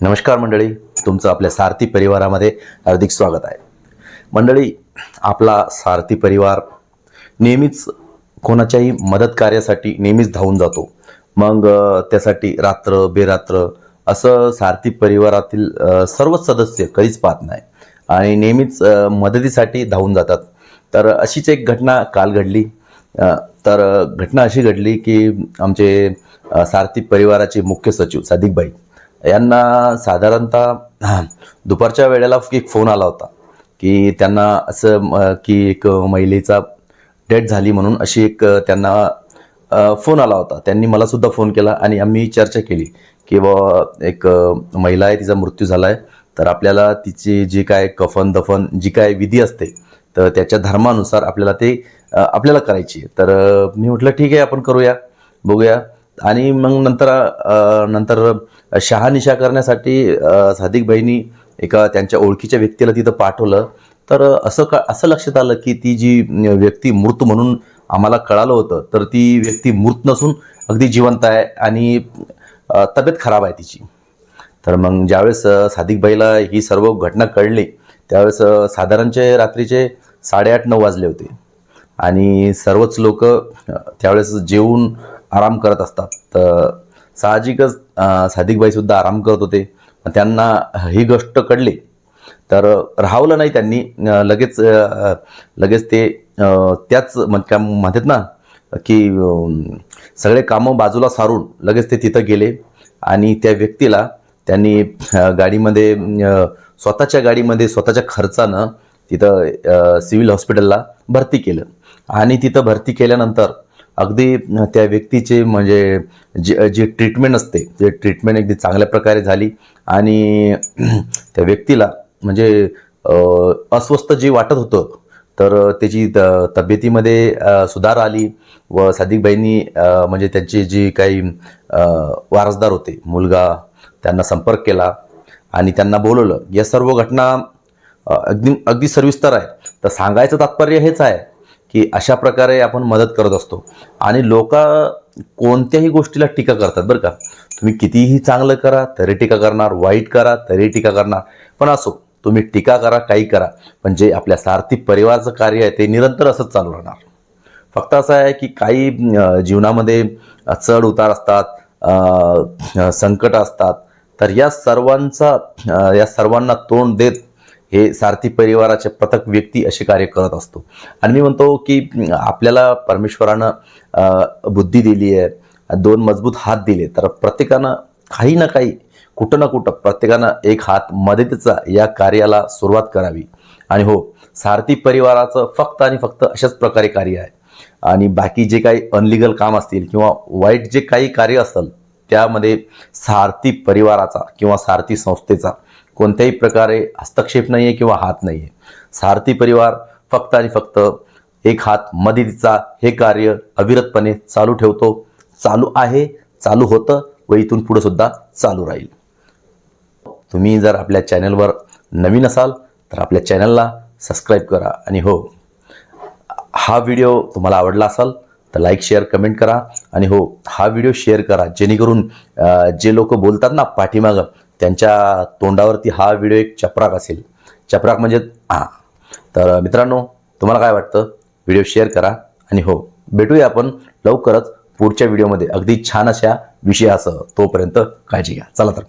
नमस्कार मंडळी तुमचं आपल्या सारथी परिवारामध्ये हार्दिक स्वागत आहे. मंडळी आपला सारथी परिवार नेहमीच कोणाच्याही मदत कार्यासाठी नेहमीच धावून जातो. मग त्यासाठी रात्र बेरात्र असं सारथी परिवारातील सर्वच सदस्य कधीच पाहत नाही आणि नेहमीच मदतीसाठी धावून जातात. तर अशीच एक घटना काल घडली. तर घटना अशी घडली की आमचे सारथी परिवाराचे मुख्य सचिव सादिकबाई यांना साधारणतः दुपारच्या वेळेला एक फोन आला होता की त्यांना असं की एक महिलेचा डेथ झाली म्हणून अशी एक त्यांना फोन आला होता. त्यांनी मला सुद्धा फोन केला आणि आम्ही चर्चा केली की बुवा एक महिला आहे तिचा मृत्यू झाला आहे तर आपल्याला तिची जी काय कफन दफन जी काय विधी असते तर त्याच्या धर्मानुसार आपल्याला ते आपल्याला करायची तर मी म्हटलं ठीक आहे आपण करूया बघूया. आणि मग नंतर नंतर शहानिशा करण्यासाठी सादिक बहिणी एका त्यांच्या ओळखीच्या व्यक्तीला तिथं पाठवलं. तर असं का असं लक्षात आलं की ती जी व्यक्ती मृत म्हणून आम्हाला कळालं होतं तर ती व्यक्ती मृत नसून अगदी जिवंत आहे आणि तब्येत खराब आहे तिची. तर मग ज्यावेळेस अ, सादिकबाईला ही सर्व घटना कळली त्यावेळेस साधारणचे रात्रीचे साडेआठ नऊ वाजले होते. आणि सर्वच लोक त्यावेळेस जेवून आराम करत असतात. तर साहजिकच सादिकबाईसुद्धा आराम करत होते. त्यांना ही गोष्ट कळली. तर राहवलं नाही त्यांनी. लगेच लगेच ते त्याच म्हण- काय म्हणतात ना की सगळे कामं बाजूला सारून लगेच ते तिथं गेले. आणि त्या व्यक्तीला त्यांनी गाडीमध्ये स्वतःच्या गाडीमध्ये स्वतःच्या खर्चानं तिथं सिव्हिल हॉस्पिटलला भरती केलं. आणि तिथं भरती केल्यानंतर अगदी त्या व्यक्तीचे म्हणजे जे जी ट्रीटमेंट असते ते ट्रीटमेंट अगदी चांगल्या प्रकारे झाली आणि त्या व्यक्तीला म्हणजे अस्वस्थ जे वाटत होतं तर त्याची त तब्येतीमध्ये सुधार आली व सादिकबाईंनी म्हणजे त्यांची जी काही वारसदार होते मुलगा त्यांना संपर्क केला आणि त्यांना बोलवलं. या सर्व घटना अगदी अगदी सविस्तर आहे. तर सांगायचं तात्पर्य हेच आहे की अशा प्रकारे आपण मदत करत असतो. आणि लोक कोणत्याही गोष्टीला टीका करतात बरं का. तुम्ही कितीही चांगलं करा तरी टीका करणार वाईट करा तरी टीका करणार. पण असो तुम्ही टीका करा काही करा. पण जे आपल्या सारथी परिवाराचं कार्य आहे ते निरंतर असंच चालू राहणार. फक्त असं आहे की काही जीवनामध्ये चढ उतार असतात संकट असतात. तर या सर्वांचा या सर्वांना तोंड देत हे सारथी परिवाराचे प्रत्येक व्यक्ती असे कार्य करत असतो. आणि मी म्हणतो की आपल्याला परमेश्वरानं बुद्धी दिली आहे दोन मजबूत हात दिले तर प्रत्येकानं काही ना काही कुठं ना कुठं प्रत्येकानं एक हात मदतीचा या कार्याला सुरुवात करावी. आणि हो सारथी परिवाराचं फक्त आणि फक्त अशाच प्रकारे कार्य आहे. आणि बाकी जे काही अनलिगल काम असतील किंवा वाईट जे काही कार्य असेल त्यामध्ये सारथी परिवाराचा किंवा सारथी संस्थेचा कोणत्याही प्रकारे हस्तक्षेप नाही आहे किंवा हात नाही आहे सारथी परिवार फक्त आणि फक्त एक हात मदतीचा हे कार्य अविरतपणे चालू ठेवतो. चालू आहे चालू होतं व इथून पुढे सुद्धा चालू राहील. तुम्ही जर आपल्या चॅनलवर नवीन असाल तर आपल्या चॅनलला सबस्क्राईब करा आणि हो हा व्हिडिओ तुम्हाला आवडला असाल तर लाईक शेअर कमेंट करा आणि हो हा व्हिडिओ शेअर करा. जेणेकरून जे लोक बोलतात ना पाठीमागं त्यांच्या तोंडावरती हा व्हिडिओ एक चपराक असेल. चपराक म्हणजे हां. तर मित्रांनो तुम्हाला काय वाटतं? व्हिडिओ शेअर करा आणि हो भेटूया आपण लवकरच पुढच्या व्हिडिओमध्ये. अगदी छान अशा विषयासह तोपर्यंत काळजी घ्या. चला तर